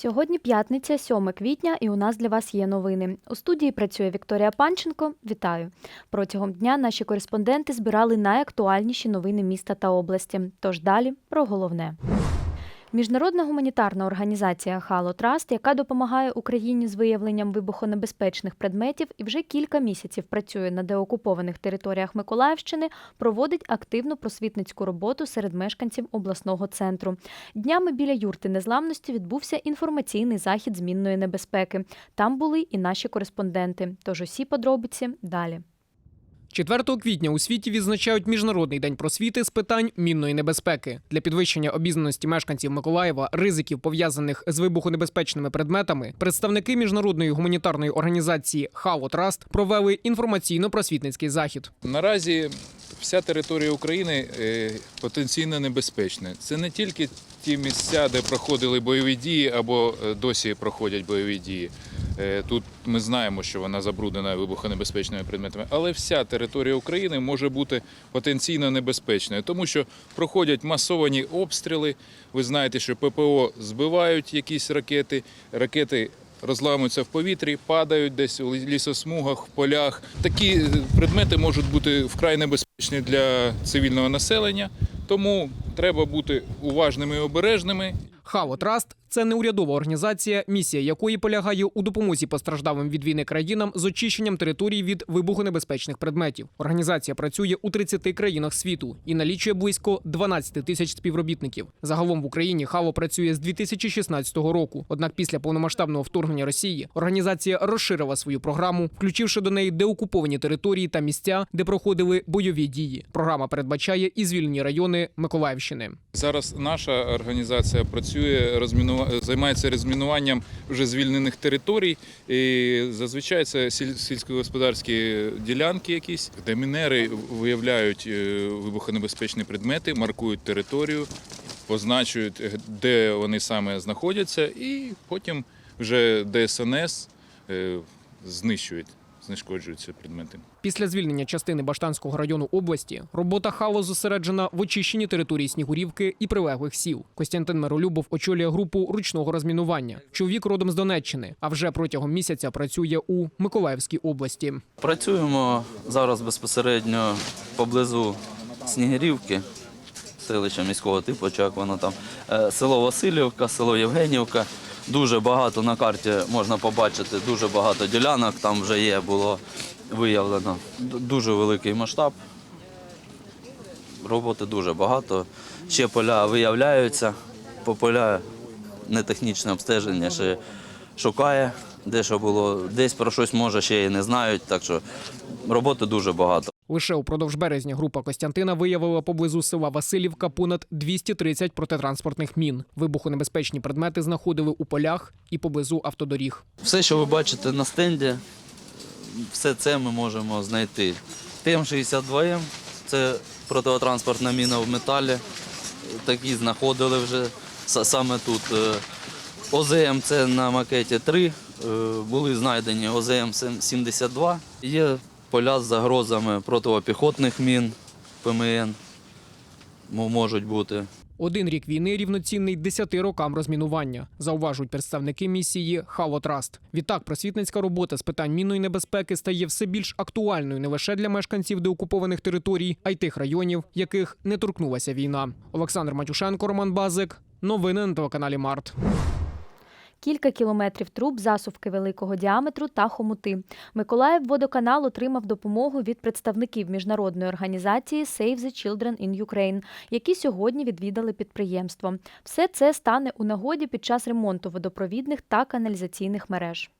Сьогодні п'ятниця, 7 квітня, і у нас для вас є новини. У студії працює Вікторія Панченко. Вітаю! Протягом дня наші кореспонденти збирали найактуальніші новини міста та області. Тож далі про головне. Міжнародна гуманітарна організація Хало Траст, яка допомагає Україні з виявленням вибухонебезпечних предметів і вже кілька місяців працює на деокупованих територіях Миколаївщини, проводить активну просвітницьку роботу серед мешканців обласного центру. Днями біля юрти незламності відбувся інформаційний захід змінної небезпеки. Там були і наші кореспонденти. Тож усі подробиці далі. 4 квітня у світі відзначають міжнародний день просвіти з питань мінної небезпеки для підвищення обізнаності мешканців Миколаєва, ризиків пов'язаних з вибухонебезпечними предметами. Представники міжнародної гуманітарної організації Хало Траст провели інформаційно-просвітницький захід. Наразі вся територія України е, потенційно небезпечна. Це не тільки ті місця, де проходили бойові дії або е, досі проходять бойові дії. Е, Тут ми знаємо, що вона забруднена вибухонебезпечними предметами, але вся територія України може бути потенційно небезпечною, тому що проходять масовані обстріли. Ви знаєте, що ППО збивають якісь ракети, ракети розламуються в повітрі, падають десь у лісосмугах, в полях. Такі е, предмети можуть бути вкрай небезпечні для цивільного населення, тому треба бути уважними і обережними. Хало Траст це неурядова організація, місія якої полягає у допомозі постраждалим від війни країнам з очищенням територій від вибухонебезпечних предметів. Організація працює у 30 країнах світу і налічує близько 12 тисяч співробітників. Загалом в Україні Хало працює з 2016 року. Однак після повномасштабного вторгнення Росії організація розширила свою програму, включивши до неї деокуповані території та місця, де проходили бойові дії. Програма передбачає і звільнені райони Миколаївщини. Зараз наша організація працює розмінува... займається розмінуванням вже звільнених територій. І зазвичай це сільськогосподарські ділянки, якісь, де мінери виявляють е, вибухонебезпечні предмети, маркують територію, позначують, е, де вони саме знаходяться, і потім вже ДСНС е, знищують, знешкоджують ці предмети. Після звільнення частини Баштанського району області робота Хало зосереджена в очищенні території Снігурівки і прилеглих сіл. Костянтин Миролюбов очолює групу ручного розмінування. Чоловік родом з Донеччини, а вже протягом місяця працює у Миколаївській області. Працюємо зараз безпосередньо поблизу Снігирівки, селища міського типу, чи як воно там, Е, село Васильівка, село Євгенівка. Дуже багато на карті можна побачити, дуже багато ділянок там вже є, було виявлено. Дуже великий масштаб. Роботи дуже багато. Ще поля виявляються, по поля нетехнічне обстеження ще шукає, де що було, десь про щось може ще і не знають, так що роботи дуже багато. Лише упродовж березня група Костянтина виявила поблизу села Васильівка понад 230 протитранспортних мін. Вибухонебезпечні предмети знаходили у полях і поблизу автодоріг. Все, що ви бачите на стенді, все це ми можемо знайти. ТМ-62М це протитранспортна міна в металі. Такі знаходили вже саме тут. Е, ОЗМ це на макеті 3, е, були знайдені ОЗМ-72. Є поля з загрозами протипіхотних мін, ПМН можуть бути. Один рік війни рівноцінний 10 рокам розмінування, зауважують представники місії Хало Траст. Відтак, просвітницька робота з питань мінної небезпеки стає все більш актуальною не лише для мешканців деокупованих територій, а й тих районів, яких не торкнулася війна. Олександр Матюшенко, Роман Базик. Новини на телеканалі Март. Кілька кілометрів труб, засувки великого діаметру та хомути. Миколаїв водоканал отримав допомогу від представників міжнародної організації Save the Children in Ukraine, які сьогодні відвідали підприємство. Все це стане у нагоді під час ремонту водопровідних та каналізаційних мереж.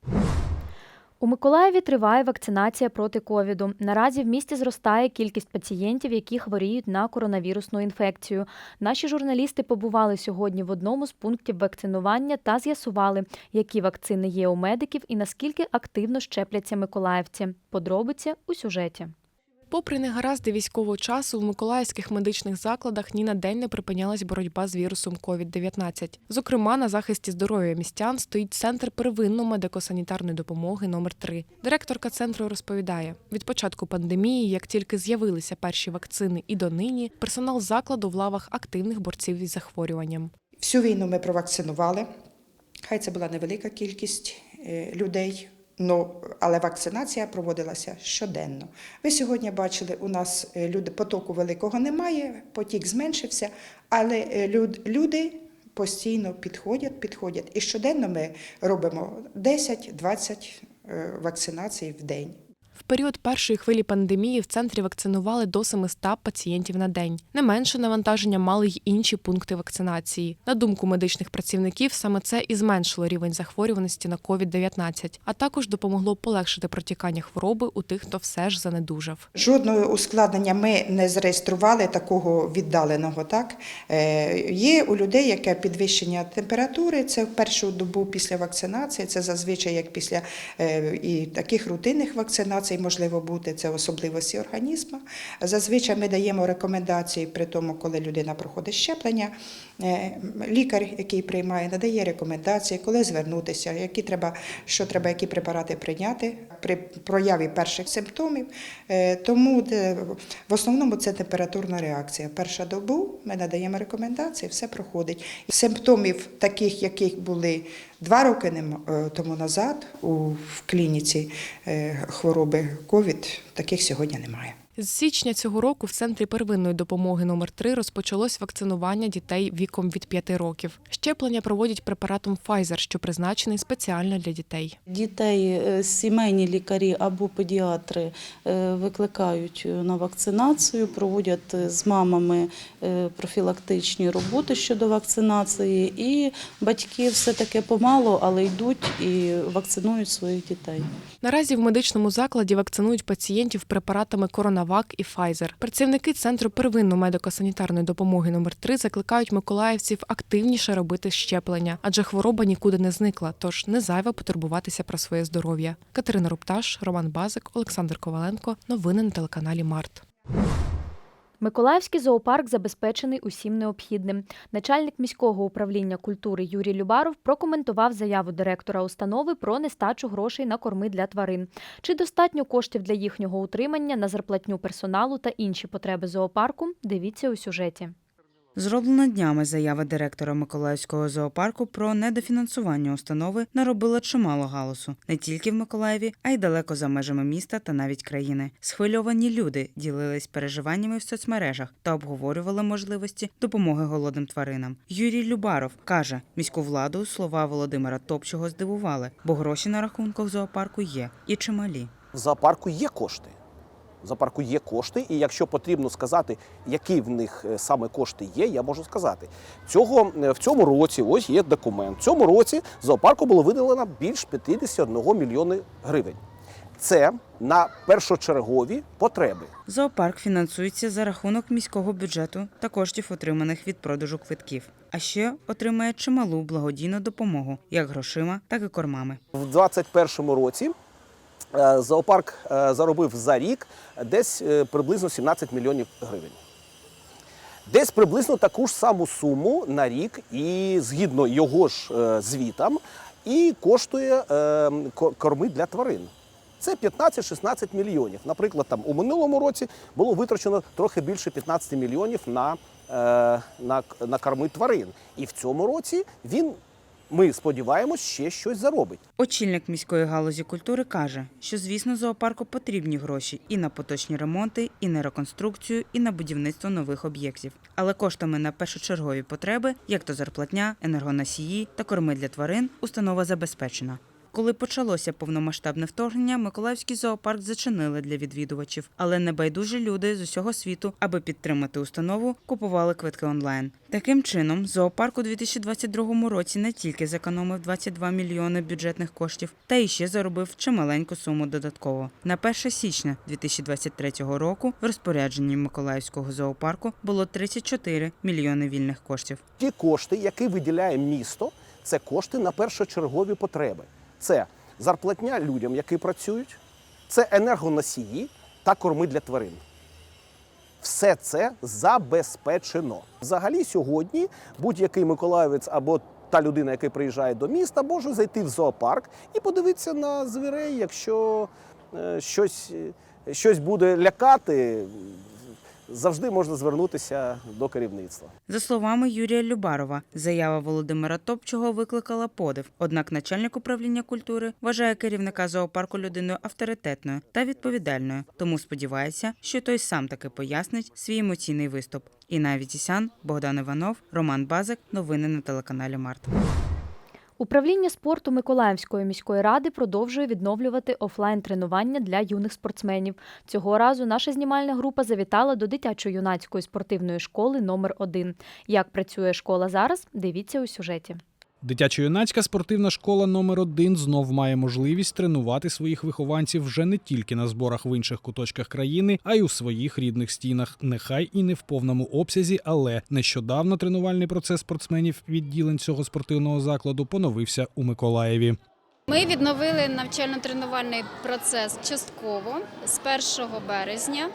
У Миколаєві триває вакцинація проти ковіду. Наразі в місті зростає кількість пацієнтів, які хворіють на коронавірусну інфекцію. Наші журналісти побували сьогодні в одному з пунктів вакцинування та з'ясували, які вакцини є у медиків і наскільки активно щепляться миколаївці. Подробиці у сюжеті. Попри негаразди військового часу, в миколаївських медичних закладах ні на день не припинялась боротьба з вірусом COVID-19. Зокрема, на захисті здоров'я містян стоїть центр первинної медико-санітарної допомоги номер 3 Директорка центру розповідає: від початку пандемії, як тільки з'явилися перші вакцини, і донині персонал закладу в лавах активних борців із захворюванням. Всю війну ми провакцинували. Хай це була невелика кількість е, людей, но, але вакцинація проводилася щоденно. Ви сьогодні бачили, у нас е, люди, потоку великого немає, потік зменшився, але е, люд- люди постійно підходять, підходять. І щоденно ми робимо 10-20 е, вакцинацій в день. В період першої хвилі пандемії в центрі вакцинували до 700 пацієнтів на день. Не менше навантаження мали й інші пункти вакцинації. На думку медичних працівників, саме це і зменшило рівень захворюваності на COVID-19, а також допомогло полегшити протікання хвороби у тих, хто все ж занедужав. Жодного ускладнення ми не зареєстрували такого віддаленого. Так Е, є у людей яке підвищення температури. Це в першу добу після вакцинації. Це зазвичай як після е, і таких рутинних вакцинацій можливо бути. Це особливості організму. Зазвичай ми даємо рекомендації при тому, коли людина проходить щеплення. Е, Лікар, який приймає, надає рекомендації, коли звернутися, які треба, що треба, які препарати прийняти при прояві перших симптомів. Е, Тому в основному це температурна реакція. Перша добу ми надаємо рекомендації, все проходить. Симптомів, таких, яких були два роки е, тому назад у в клініці е, хвороби ковід, таких сьогодні немає. З січня цього року в центрі первинної допомоги номер 3 розпочалось вакцинування дітей віком від 5 років. Щеплення проводять препаратом Pfizer, що призначений спеціально для дітей. Дітей е, сімейні лікарі або педіатри е, викликають на вакцинацію, проводять е, з мамами е, профілактичні роботи щодо вакцинації, і батьки все таки помало, але йдуть і вакцинують своїх дітей. Наразі в медичному закладі вакцинують пацієнтів препаратами Коронавак і Pfizer. Працівники центру первинної медико-санітарної допомоги номер 3 закликають миколаївців активніше робити щеплення, адже хвороба нікуди не зникла, тож не зайве потурбуватися про своє здоров'я. Катерина Рупташ, Роман Базик, Олександр Коваленко. Новини на телеканалі Март. Миколаївський зоопарк забезпечений усім необхідним. Начальник міського управління культури Юрій Любаров прокоментував заяву директора установи про нестачу грошей на корми для тварин. Чи достатньо коштів для їхнього утримання на зарплатню персоналу та інші потреби зоопарку? Дивіться у сюжеті. Зроблена днями заява директора Миколаївського зоопарку про недофінансування установи наробила чимало галасу не тільки в Миколаєві, а й далеко за межами міста та навіть країни. Схвильовані люди ділились переживаннями в соцмережах та обговорювали можливості допомоги голодним тваринам. Юрій Любаров каже, міську владу слова Володимира Топчого здивували, бо гроші на рахунках зоопарку є і чималі. В зоопарку є кошти. Зоопарку є кошти, і якщо потрібно сказати, які в них е, саме кошти є, я можу сказати. Цього, е, в цьому році, ось є документ. В цьому році зоопарку було виділено більш 51 мільйони гривень. Це на першочергові потреби. Зоопарк фінансується за рахунок міського бюджету та коштів, отриманих від продажу квитків. А ще отримає чималу благодійну допомогу, як грошима, так і кормами. В 2021 році зоопарк е, заробив за рік десь е, приблизно 17 мільйонів гривень. Десь приблизно таку ж саму суму на рік, і згідно його ж е, звітам, і коштує е, корми для тварин. Це 15-16 мільйонів. Наприклад, там у минулому році було витрачено трохи більше 15 мільйонів на, е, на, на корми тварин. І в цьому році він, ми сподіваємось, ще щось заробить. Очільник міської галузі культури каже, що звісно зоопарку потрібні гроші і на поточні ремонти, і на реконструкцію, і на будівництво нових об'єктів. Але коштами на першочергові потреби, як то зарплатня, енергоносії та корми для тварин, установа забезпечена. Коли почалося повномасштабне вторгнення, Миколаївський зоопарк зачинили для відвідувачів, але небайдужі люди з усього світу, аби підтримати установу, купували квитки онлайн. Таким чином, зоопарк у 2022 році не тільки зекономив 22 мільйони бюджетних коштів, та й ще заробив чималеньку суму додатково. На 1 січня 2023 року в розпорядженні Миколаївського зоопарку було 34 мільйони вільних коштів. Ті кошти, які виділяє місто, це кошти на першочергові потреби. Це зарплатня людям, які працюють, це енергоносії та корми для тварин. Все це забезпечено. Взагалі, сьогодні будь-який миколаївець або та людина, яка приїжджає до міста, може зайти в зоопарк і подивитися на звірей, якщо е, щось, е, щось буде лякати. Завжди можна звернутися до керівництва. За словами Юрія Любарова, заява Володимира Топчого викликала подив. Однак начальник управління культури вважає керівника зоопарку людиною авторитетною та відповідальною, тому сподівається, що той сам таки пояснить свій емоційний виступ. Інна Вітісян, Богдан Іванов, Роман Базик. Новини на телеканалі Март. Управління спорту Миколаївської міської ради продовжує відновлювати офлайн-тренування для юних спортсменів. Цього разу наша знімальна група завітала до дитячо-юнацької спортивної школи номер 1 Як працює школа зараз? Дивіться у сюжеті. Дитячо-юнацька спортивна школа номер 1 знов має можливість тренувати своїх вихованців вже не тільки на зборах в інших куточках країни, а й у своїх рідних стінах. Нехай і не в повному обсязі, але нещодавно тренувальний процес спортсменів відділень цього спортивного закладу поновився у Миколаєві. Ми відновили навчально-тренувальний процес частково з 1 березня.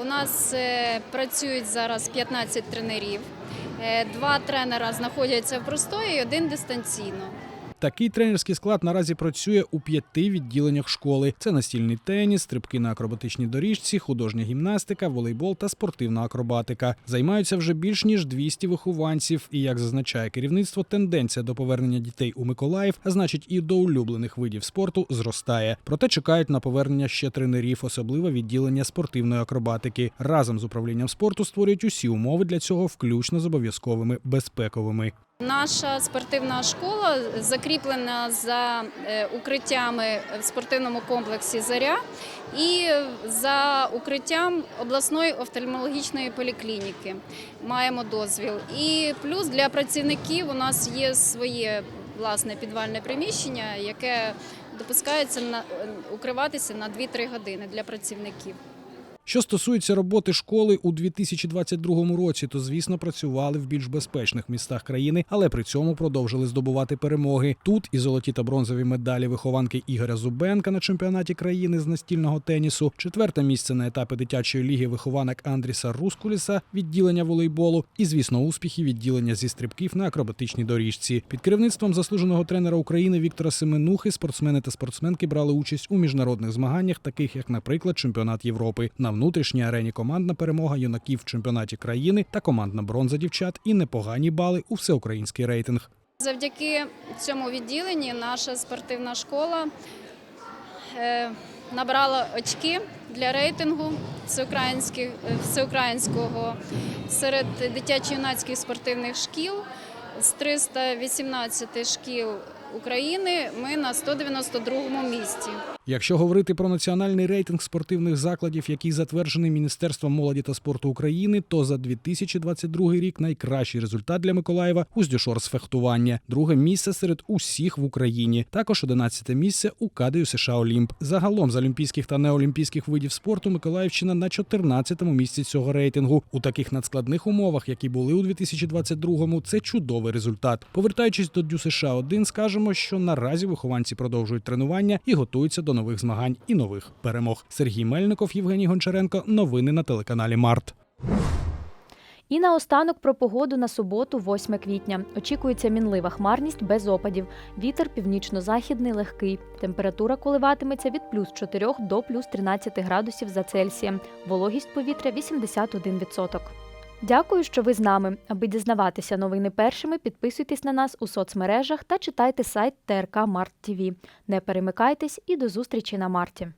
У нас е, працюють зараз 15 тренерів. Е, Два тренера знаходяться в простої, один дистанційно. Такий тренерський склад наразі працює у п'яти відділеннях школи: це настільний теніс, стрибки на акробатичній доріжці, художня гімнастика, волейбол та спортивна акробатика. Займаються вже більш ніж 200 вихованців. І як зазначає керівництво, тенденція до повернення дітей у Миколаїв, а значить і до улюблених видів спорту, зростає. Проте чекають на повернення ще тренерів, особливо відділення спортивної акробатики. Разом з управлінням спорту створюють усі умови для цього, включно з обов'язковими безпековими. Наша спортивна школа закріплена за е, укриттями в спортивному комплексі Заря і за укриттям обласної офтальмологічної поліклініки. Маємо дозвіл. І плюс для працівників у нас є своє власне підвальне приміщення, яке допускається на укриватися на 2-3 години для працівників. Що стосується роботи школи у 2022 році, то звісно працювали в більш безпечних містах країни, але при цьому продовжили здобувати перемоги. Тут і золоті та бронзові медалі вихованки Ігоря Зубенка на чемпіонаті країни з настільного тенісу, четверте місце на етапі дитячої ліги вихованок Андріса Рускуліса, відділення волейболу, і звісно, успіхи відділення зі стрибків на акробатичній доріжці. Під керівництвом заслуженого тренера України Віктора Семенухи спортсмени та спортсменки брали участь у міжнародних змаганнях, таких як, наприклад, чемпіонат Європи. На внутрішній арені командна перемога юнаків в чемпіонаті країни та командна бронза дівчат і непогані бали у всеукраїнський рейтинг. Завдяки цьому відділенні наша спортивна школа е, набрала очки для рейтингу е, всеукраїнського серед дитячо-юнацьких спортивних шкіл з 318 шкіл України. Ми на 192 місці. Якщо говорити про національний рейтинг спортивних закладів, який затверджений Міністерством молоді та спорту України, то за 2022 рік найкращий результат для Миколаєва Уздюшор з фехтування, друге місце серед усіх в Україні. Також 11 місце у кадею США Олімп. Загалом з олімпійських та неолімпійських видів спорту Миколаївщина на 14-му місці цього рейтингу. У таких надскладних умовах, які були у 2022-му, це чудовий результат. Повертаючись до Дю США 1 скажемо, що наразі вихованці продовжують тренування і готуються нових змагань і нових перемог. Сергій Мельников, Євгеній Гончаренко. Новини на телеканалі Март. І наостанок про погоду на суботу, 8 квітня. Очікується мінлива хмарність без опадів. Вітер північно-західний легкий. Температура коливатиметься від плюс 4 до плюс 13 градусів за Цельсієм. Вологість повітря 81%. Дякую, що ви з нами. Аби дізнаватися новини першими, підписуйтесь на нас у соцмережах та читайте сайт ТРК Март ТВ. Не перемикайтесь і до зустрічі на марті.